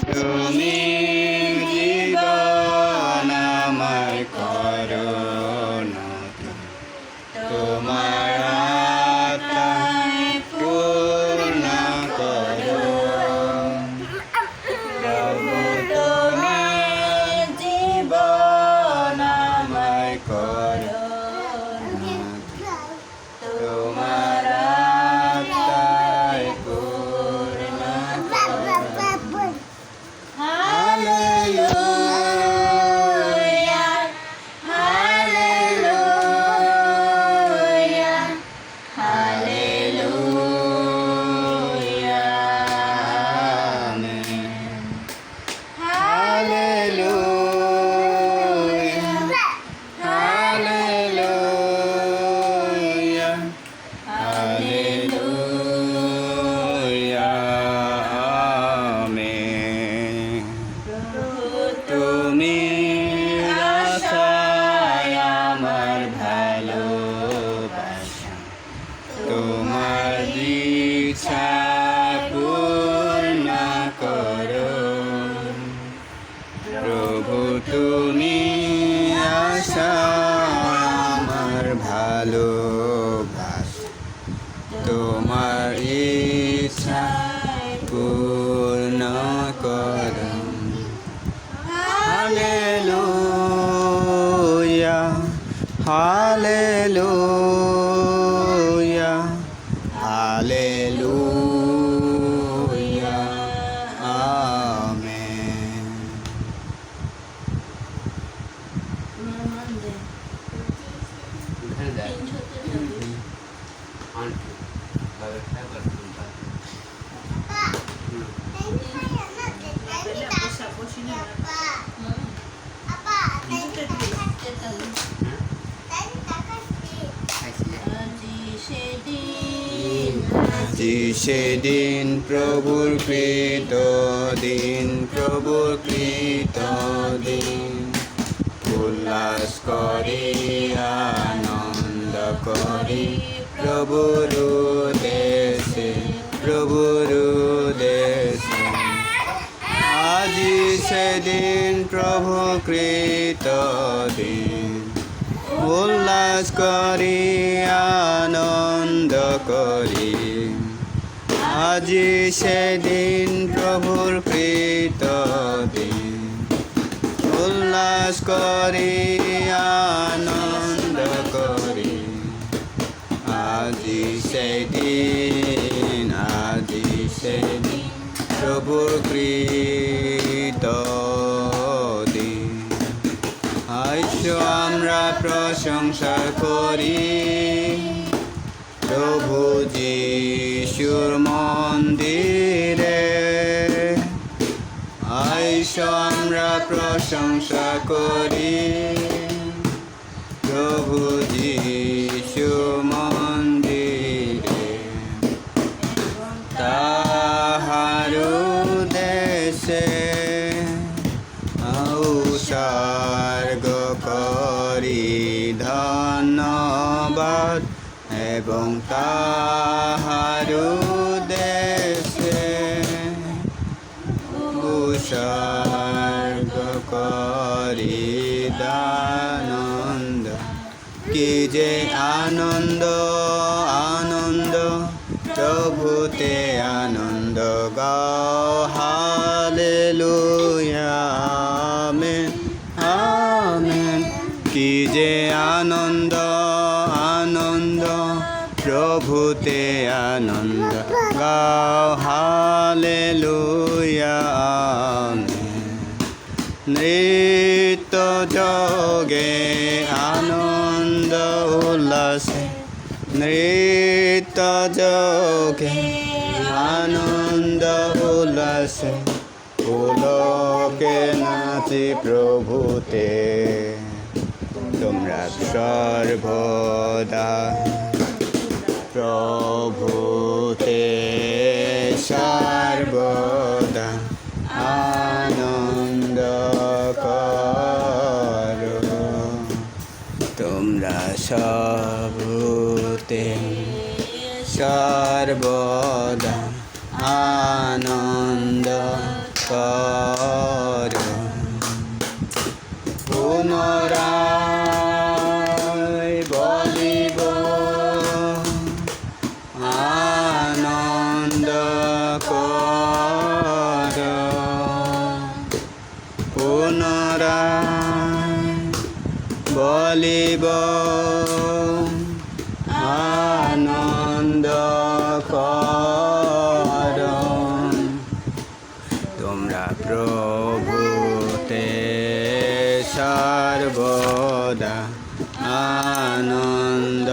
to me. Hallelujah. Hallelujah. Amen. সেদিন প্রভুর কৃত দিন, প্রভুর কৃত দিন। উল্লাস করি, আনন্দ করি প্রভুর দেশে প্রভুর দেশে আজি সেদিন প্রভু কৃত দিন উল্লাস করি, আনন্দ করি। আজি সেদিন প্রভুর কৃত দিন। উল্লাস করি, আনন্দ করি। আজি সেদিন আজি সেদিন প্রভুর কৃত দিন। আজ আমরা প্রশংসা করি। প্রভু যিশুর মন্দিরে আইস আমরা প্রশংসা করি। প্রভু যিশু করি ধন্যবাদ এবং তাহারু দেশে উৎসর্গ করি দানন্দ কি যে আনন্দ আনন্দ, প্রভুতে আনন্দ গাও হালেলুয়া। আনন্দ, প্রভুতে আনন্দ। গাও হালেলুয়া, আমেন। নৃত্য যোগে আনন্দ উল্লাসে, নৃত্য যোগে আনন্দ উল্লাসে পুলকে নাচি প্রভুতে। তোমরা সর্বদা প্রভুতে সর্বদা আনন্দ করো। তোমরা সবতে সর্বদা আনন্দ কর। কর পুনরায় বলিব আনন্দ কর। তোমরা প্রভুতে সর্বদা আনন্দ